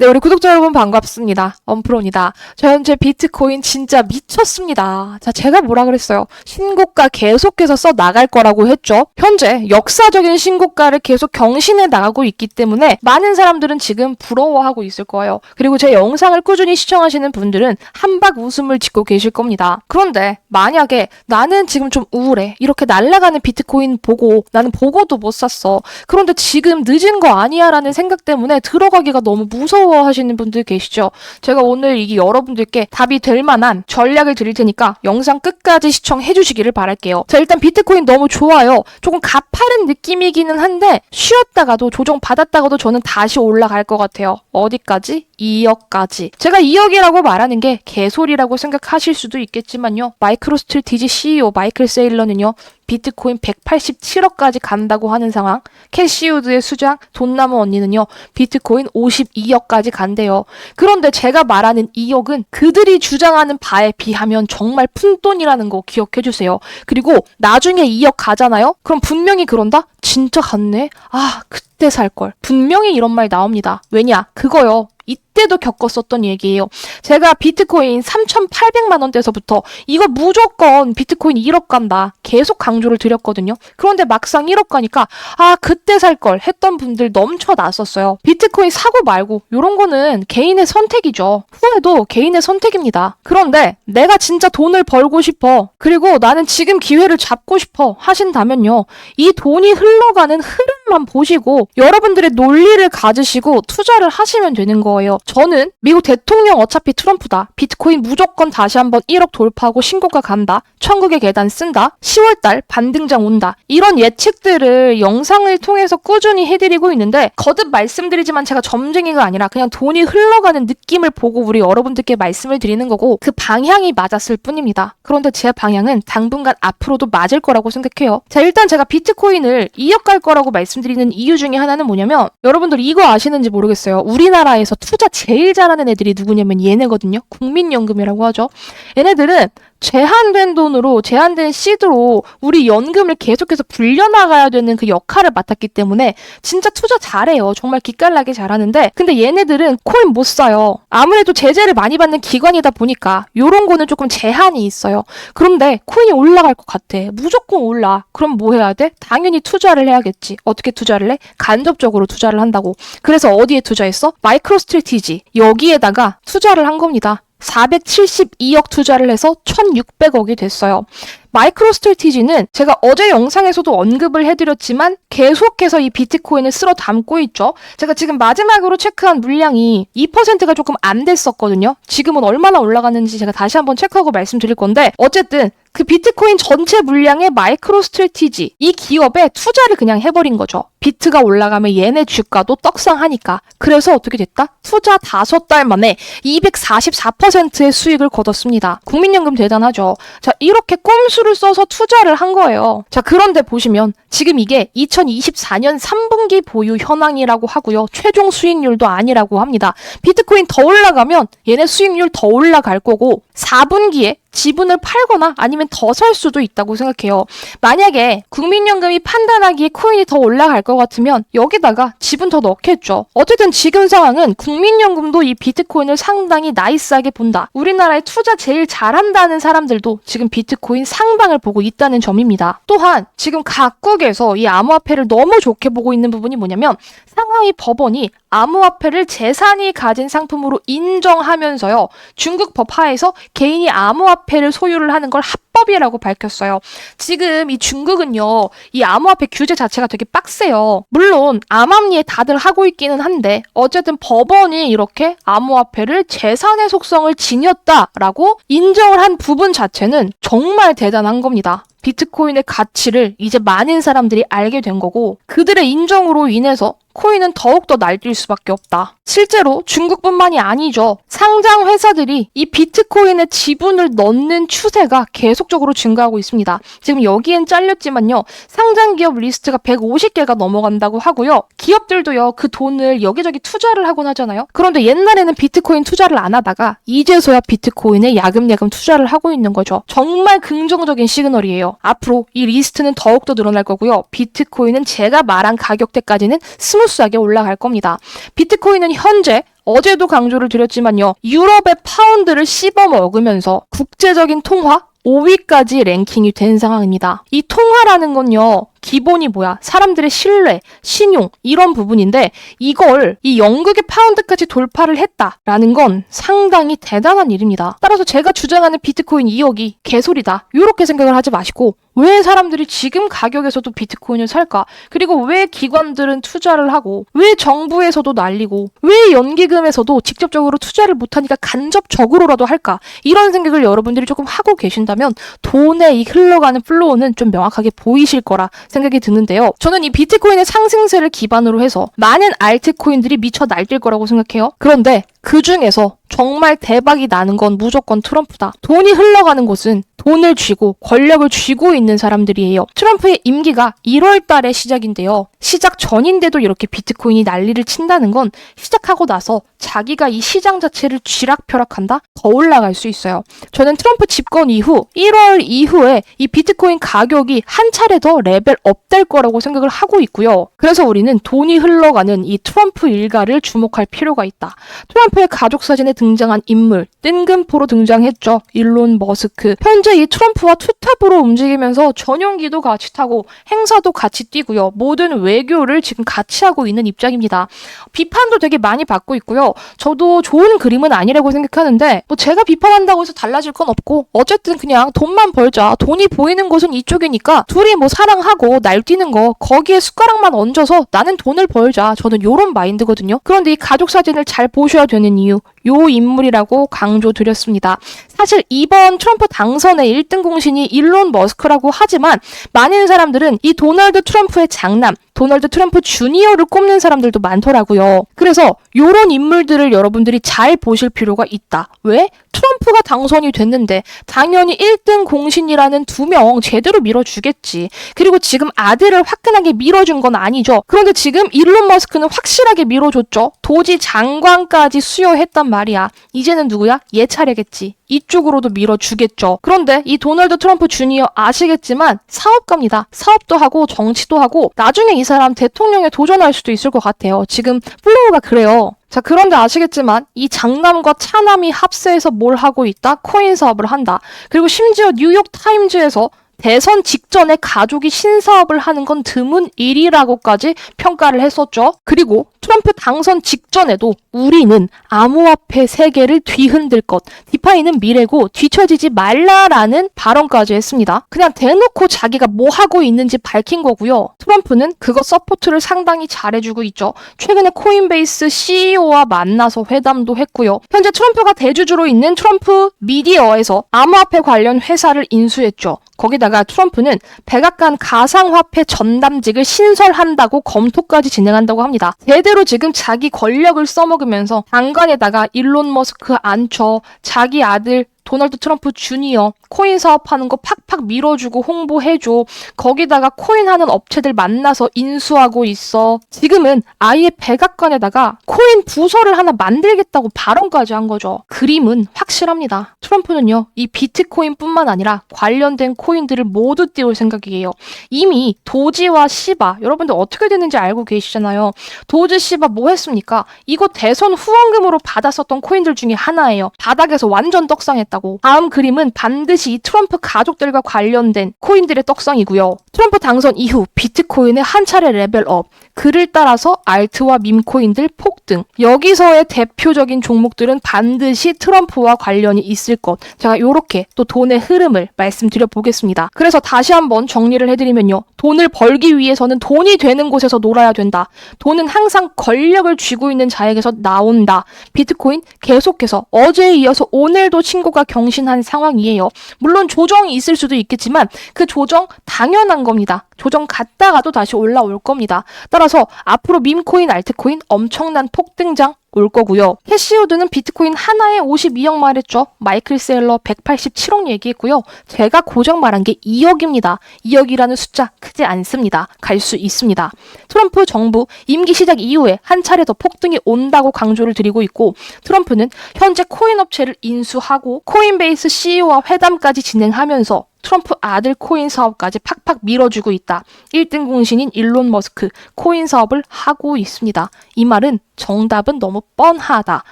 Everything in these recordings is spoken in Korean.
네, 우리 구독자 여러분 반갑습니다. 엄프로입니다. 저 현재 비트코인 진짜 미쳤습니다. 자, 제가 뭐라 그랬어요? 신고가 계속해서 써 나갈 거라고 했죠. 현재 역사적인 신고가를 계속 경신해 나가고 있기 때문에 많은 사람들은 지금 부러워하고 있을 거예요. 그리고 제 영상을 꾸준히 시청하시는 분들은 한박 웃음을 짓고 계실 겁니다. 그런데 만약에 나는 지금 좀 우울해. 이렇게 날아가는 비트코인 보고 나는 보고도 못 샀어. 그런데 지금 늦은 거 아니야 라는 생각 때문에 들어가기가 너무 무서워 하시는 분들 계시죠? 제가 오늘 이게 여러분들께 답이 될 만한 전략을 드릴 테니까 영상 끝까지 시청해 주시기를 바랄게요. 자, 일단 비트코인 너무 좋아요. 조금 가파른 느낌이기는 한데 쉬었다가도 조정 받았다가도 저는 다시 올라갈 것 같아요. 어디까지? 2억까지. 제가 2억이라고 말하는 게 개소리라고 생각하실 수도 있겠지만요. 마이크로스트리티지 CEO 마이클 세일러는요. 비트코인 187억까지 간다고 하는 상황. 캐시우드의 수장 돈나무 언니는요. 비트코인 52억까지 간대요. 그런데 제가 말하는 2억은 그들이 주장하는 바에 비하면 정말 푼돈이라는 거 기억해 주세요. 그리고 나중에 2억 가잖아요. 그럼 분명히 그런다? 진짜 갔네. 아, 그때 살 걸. 분명히 이런 말 나옵니다. 왜냐? 그거요. 이 때도 겪었었던 얘기예요. 제가 비트코인 3,800만 원대에서부터 이거 무조건 비트코인 1억 간다. 계속 강조를 드렸거든요. 그런데 막상 1억 가니까 아, 그때 살 걸 했던 분들 넘쳐났었어요. 비트코인 사고 말고 이런 거는 개인의 선택이죠. 후회도 개인의 선택입니다. 그런데 내가 진짜 돈을 벌고 싶어. 그리고 나는 지금 기회를 잡고 싶어 하신다면요. 이 돈이 흘러가는 흐름만 보시고 여러분들의 논리를 가지시고 투자를 하시면 되는 거예요. 저는 미국 대통령 어차피 트럼프다. 비트코인 무조건 다시 한번 1억 돌파하고 신고가 간다. 천국의 계단 쓴다. 10월달 반등장 온다. 이런 예측들을 영상을 통해서 꾸준히 해드리고 있는데 거듭 말씀드리지만 제가 점쟁이가 아니라 그냥 돈이 흘러가는 느낌을 보고 우리 여러분들께 말씀을 드리는 거고 그 방향이 맞았을 뿐입니다. 그런데 제 방향은 당분간 앞으로도 맞을 거라고 생각해요. 자 일단 제가 비트코인을 2억 갈 거라고 말씀드리는 이유 중에 하나는 뭐냐면 여러분들 이거 아시는지 모르겠어요. 우리나라에서 투자 제일 잘하는 애들이 누구냐면 얘네거든요. 국민연금이라고 하죠. 얘네들은 제한된 돈으로 제한된 시드로 우리 연금을 계속해서 불려나가야 되는 그 역할을 맡았기 때문에 진짜 투자 잘해요. 정말 기깔나게 잘하는데 근데 얘네들은 코인 못 사요. 아무래도 제재를 많이 받는 기관이다 보니까 요런 거는 조금 제한이 있어요. 그런데 코인이 올라갈 것 같아. 무조건 올라. 그럼 뭐 해야 돼? 당연히 투자를 해야겠지. 어떻게 투자를 해? 간접적으로 투자를 한다고. 그래서 어디에 투자했어? 마이크로스트레티지. 여기에다가 투자를 한 겁니다. 472억 투자를 해서 1,600억이 됐어요. 마이크로스트레티지는 제가 어제 영상에서도 언급을 해드렸지만 계속해서 이 비트코인을 쓸어 담고 있죠. 제가 지금 마지막으로 체크한 물량이 2%가 조금 안 됐었거든요. 지금은 얼마나 올라갔는지 제가 다시 한번 체크하고 말씀드릴 건데 어쨌든 그 비트코인 전체 물량의 마이크로 스트레티지 이 기업에 투자를 그냥 해버린 거죠. 비트가 올라가면 얘네 주가도 떡상하니까. 그래서 어떻게 됐다? 투자 다섯 달 만에 244%의 수익을 거뒀습니다. 국민연금 대단하죠. 자, 이렇게 꼼수 를 써서 투자를 한 거예요. 자, 그런데 보시면 지금 이게 2024년 3분기 보유 현황이라고 하고요. 최종 수익률도 아니라고 합니다. 비트코인 더 올라가면 얘네 수익률 더 올라갈 거고 4분기에 지분을 팔거나 아니면 더 살 수도 있다고 생각해요. 만약에 국민연금이 판단하기에 코인이 더 올라갈 것 같으면 여기다가 지분 더 넣겠죠. 어쨌든 지금 상황은 국민연금도 이 비트코인을 상당히 나이스하게 본다. 우리나라에 투자 제일 잘한다는 사람들도 지금 비트코인 상방을 보고 있다는 점입니다. 또한 지금 각국에서 이 암호화폐를 너무 좋게 보고 있는 부분이 뭐냐면 상하이 법원이 암호화폐를 재산이 가진 상품으로 인정하면서요. 중국 법 하에서 개인이 암호화폐 를 소유를 하는 걸 합법이라고 밝혔어요. 지금 이 중국은요. 이 암호화폐 규제 자체가 되게 빡세요. 물론 암암리에 다들 하고 있기는 한데 어쨌든 법원이 이렇게 암호화폐를 재산의 속성을 지녔다라고 인정을 한 부분 자체는 정말 대단한 겁니다. 비트코인의 가치를 이제 많은 사람들이 알게 된 거고 그들의 인정으로 인해서 코인은 더욱더 날뛸 수밖에 없다. 실제로 중국뿐만이 아니죠. 상장 회사들이 이 비트코인의 지분을 넣는 추세가 계속적으로 증가하고 있습니다. 지금 여기엔 잘렸지만요. 상장 기업 리스트가 150개가 넘어간다고 하고요. 기업들도요. 그 돈을 여기저기 투자를 하곤 하잖아요. 그런데 옛날에는 비트코인 투자를 안 하다가 이제서야 비트코인에 야금야금 투자를 하고 있는 거죠. 정말 긍정적인 시그널이에요. 앞으로 이 리스트는 더욱더 늘어날 거고요. 비트코인은 제가 말한 가격대까지는 스무스하게 올라갈 겁니다. 비트코인은 현재 어제도 강조를 드렸지만요. 유럽의 파운드를 씹어 먹으면서 국제적인 통화 5위까지 랭킹이 된 상황입니다. 이 통화라는 건요. 기본이 뭐야? 사람들의 신뢰, 신용 이런 부분인데 이걸 이 영국의 파운드까지 돌파를 했다라는 건 상당히 대단한 일입니다. 따라서 제가 주장하는 비트코인 2억이 개소리다. 이렇게 생각을 하지 마시고 왜 사람들이 지금 가격에서도 비트코인을 살까? 그리고 왜 기관들은 투자를 하고 왜 정부에서도 날리고 왜 연기금에서도 직접적으로 투자를 못하니까 간접적으로라도 할까? 이런 생각을 여러분들이 조금 하고 계신다면 돈의 이 흘러가는 플로우는 좀 명확하게 보이실 거라 생각이 드는데요. 저는 이 비트코인의 상승세를 기반으로 해서 많은 알트코인들이 미쳐 날뛸 거라고 생각해요. 그런데 그 중에서 정말 대박이 나는 건 무조건 트럼프다. 돈이 흘러가는 곳은 돈을 쥐고 권력을 쥐고 있는 사람들이에요. 트럼프의 임기가 1월 달에 시작인데요. 시작 전인데도 이렇게 비트코인이 난리를 친다는 건 시작하고 나서 자기가 이 시장 자체를 쥐락펴락한다? 더 올라갈 수 있어요. 저는 트럼프 집권 이후 1월 이후에 이 비트코인 가격이 한 차례 더 레벨 업 될 거라고 생각을 하고 있고요. 그래서 우리는 돈이 흘러가는 이 트럼프 일가를 주목할 필요가 있다. 트럼프의 가족 사진에 등장한 인물, 뜬금포로 등장했죠. 일론 머스크. 현재 이 트럼프와 투탑으로 움직이면서 전용기도 같이 타고 행사도 같이 뛰고요. 모든 외교를 지금 같이 하고 있는 입장입니다. 비판도 되게 많이 받고 있고요. 저도 좋은 그림은 아니라고 생각하는데 뭐 제가 비판한다고 해서 달라질 건 없고 어쨌든 그냥 돈만 벌자. 돈이 보이는 곳은 이쪽이니까 둘이 뭐 사랑하고 날뛰는 거 거기에 숟가락만 얹어서 나는 돈을 벌자. 저는 요런 마인드거든요. 그런데 이 가족 사진을 잘 보셔야 되는 이유 요 인물이라고 강조드렸습니다. 사실 이번 트럼프 당선의 1등 공신이 일론 머스크라고 하지만 많은 사람들은 이 도널드 트럼프의 장남 도널드 트럼프 주니어를 꼽는 사람들도 많더라고요. 그래서 요런 인물들을 여러분들이 잘 보실 필요가 있다. 왜? 트럼프가 당선이 됐는데 당연히 1등 공신이라는 두 명 제대로 밀어주겠지. 그리고 지금 아들을 화끈하게 밀어준 건 아니죠. 그런데 지금 일론 머스크는 확실하게 밀어줬죠. 도지 장관까지 수여했단 말이야. 이제는 누구야? 얘 차례겠지. 이쪽으로도 밀어주겠죠. 그런데 이 도널드 트럼프 주니어 아시겠지만 사업가입니다. 사업도 하고 정치도 하고 나중에 이 사람 대통령에 도전할 수도 있을 것 같아요. 지금 플로우가 그래요. 자, 그런데 아시겠지만 이 장남과 차남이 합세해서 뭘 하고 있다? 코인 사업을 한다. 그리고 심지어 뉴욕 타임즈에서 대선 직전에 가족이 신사업을 하는 건 드문 일이라고까지 평가를 했었죠. 그리고 트럼프 당선 직전에도 우리는 암호화폐 세계를 뒤흔들 것, 디파이는 미래고 뒤처지지 말라라는 발언까지 했습니다. 그냥 대놓고 자기가 뭐 하고 있는지 밝힌 거고요. 트럼프는 그거 서포트를 상당히 잘해주고 있죠. 최근에 코인베이스 CEO와 만나서 회담도 했고요. 현재 트럼프가 대주주로 있는 트럼프 미디어에서 암호화폐 관련 회사를 인수했죠. 거기다가 트럼프는 백악관 가상화폐 전담직을 신설한다고 검토까지 진행한다고 합니다. 제대로 지금 자기 권력을 써먹으면서 장관에다가 일론 머스크 앉혀 자기 아들 도널드 트럼프 주니어 코인 사업하는 거 팍팍 밀어주고 홍보해줘. 거기다가 코인 하는 업체들 만나서 인수하고 있어. 지금은 아예 백악관에다가 코인 부서를 하나 만들겠다고 발언까지 한 거죠. 그림은 확실합니다. 트럼프는요, 이 비트코인뿐만 아니라 관련된 코인들을 모두 띄울 생각이에요. 이미 도지와 시바, 여러분들 어떻게 됐는지 알고 계시잖아요. 도지 시바 뭐 했습니까? 이거 대선 후원금으로 받았었던 코인들 중에 하나예요. 바닥에서 완전 떡상했다고. 다음 그림은 반드시 트럼프 가족들과 관련된 코인들의 떡상이고요. 트럼프 당선 이후 비트코인의 한 차례 레벨업, 그를 따라서 알트와 밈코인들 폭등. 여기서의 대표적인 종목들은 반드시 트럼프와 관련이 있을 것. 제가 요렇게 또 돈의 흐름을 말씀드려 보겠습니다. 그래서 다시 한번 정리를 해드리면요. 돈을 벌기 위해서는 돈이 되는 곳에서 놀아야 된다. 돈은 항상 권력을 쥐고 있는 자에게서 나온다. 비트코인 계속해서 어제에 이어서 오늘도 친구가 경신한 상황이에요. 물론 조정이 있을 수도 있겠지만 그 조정 당연한 겁니다. 조정 갔다가도 다시 올라올 겁니다. 따라서 앞으로 밈코인, 알트코인 엄청난 폭등장 올 거고요. 캐시우드는 비트코인 하나에 52억 말했죠. 마이클 세일러 187억 얘기했고요. 제가 고정 말한 게 2억입니다. 2억이라는 숫자 크지 않습니다. 갈 수 있습니다. 트럼프 정부 임기 시작 이후에 한 차례 더 폭등이 온다고 강조를 드리고 있고 트럼프는 현재 코인 업체를 인수하고 코인베이스 CEO와 회담까지 진행하면서 트럼프 아들 코인 사업까지 팍팍 밀어주고 있다. 1등 공신인 일론 머스크 코인 사업을 하고 있습니다. 이 말은 정답은 너무 뻔하다.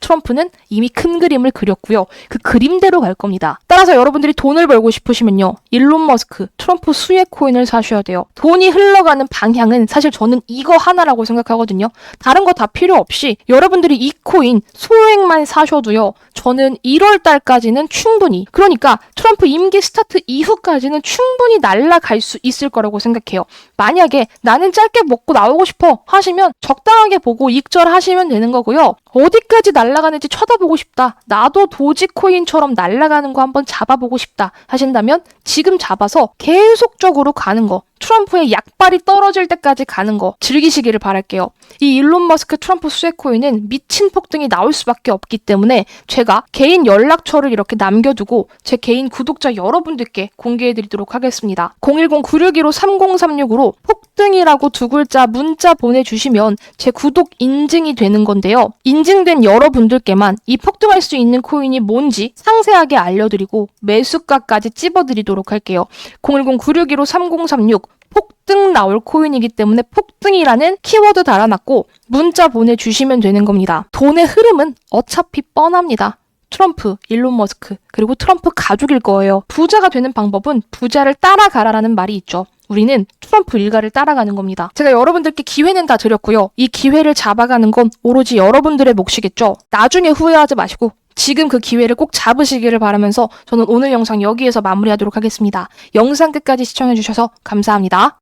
트럼프는 이미 큰 그림을 그렸고요. 그 그림대로 갈 겁니다. 따라서 여러분들이 돈을 벌고 싶으시면요. 일론 머스크, 트럼프 수혜 코인을 사셔야 돼요. 돈이 흘러가는 방향은 사실 저는 이거 하나라고 생각하거든요. 다른 거 다 필요 없이 여러분들이 이 코인 소액만 사셔도요. 저는 1월 달까지는 충분히 그러니까 트럼프 임기 스타트 이후까지는 충분히 날아갈 수 있을 거라고 생각해요. 만약에 나는 짧게 먹고 나오고 싶어 하시면 적당하게 보고 익절하 시면 되는 거고요. 어디까지 날아가는지 쳐다보고 싶다. 나도 도지코인처럼 날아가는 거 한번 잡아보고 싶다 하신다면 지금 잡아서 계속적으로 가는 거. 트럼프의 약발이 떨어질 때까지 가는 거 즐기시기를 바랄게요. 이 일론 머스크 트럼프 수혜 코인은 미친 폭등이 나올 수밖에 없기 때문에 제가 개인 연락처를 이렇게 남겨두고 제 개인 구독자 여러분들께 공개해드리도록 하겠습니다. 010-9615-3036으로 폭등이라고 두 글자 문자 보내주시면 제 구독 인증이 되는 건데요. 인증된 여러분들께만 이 폭등할 수 있는 코인이 뭔지 상세하게 알려드리고 매수가까지 찝어드리도록 할게요. 010-9615-3036 폭등 나올 코인이기 때문에 폭등이라는 키워드 달아놨고 문자 보내주시면 되는 겁니다. 돈의 흐름은 어차피 뻔합니다. 트럼프, 일론 머스크, 그리고 트럼프 가족일 거예요. 부자가 되는 방법은 부자를 따라가라라는 말이 있죠. 우리는 트럼프 일가를 따라가는 겁니다. 제가 여러분들께 기회는 다 드렸고요. 이 기회를 잡아가는 건 오로지 여러분들의 몫이겠죠. 나중에 후회하지 마시고 지금 그 기회를 꼭 잡으시기를 바라면서 저는 오늘 영상 여기에서 마무리하도록 하겠습니다. 영상 끝까지 시청해주셔서 감사합니다.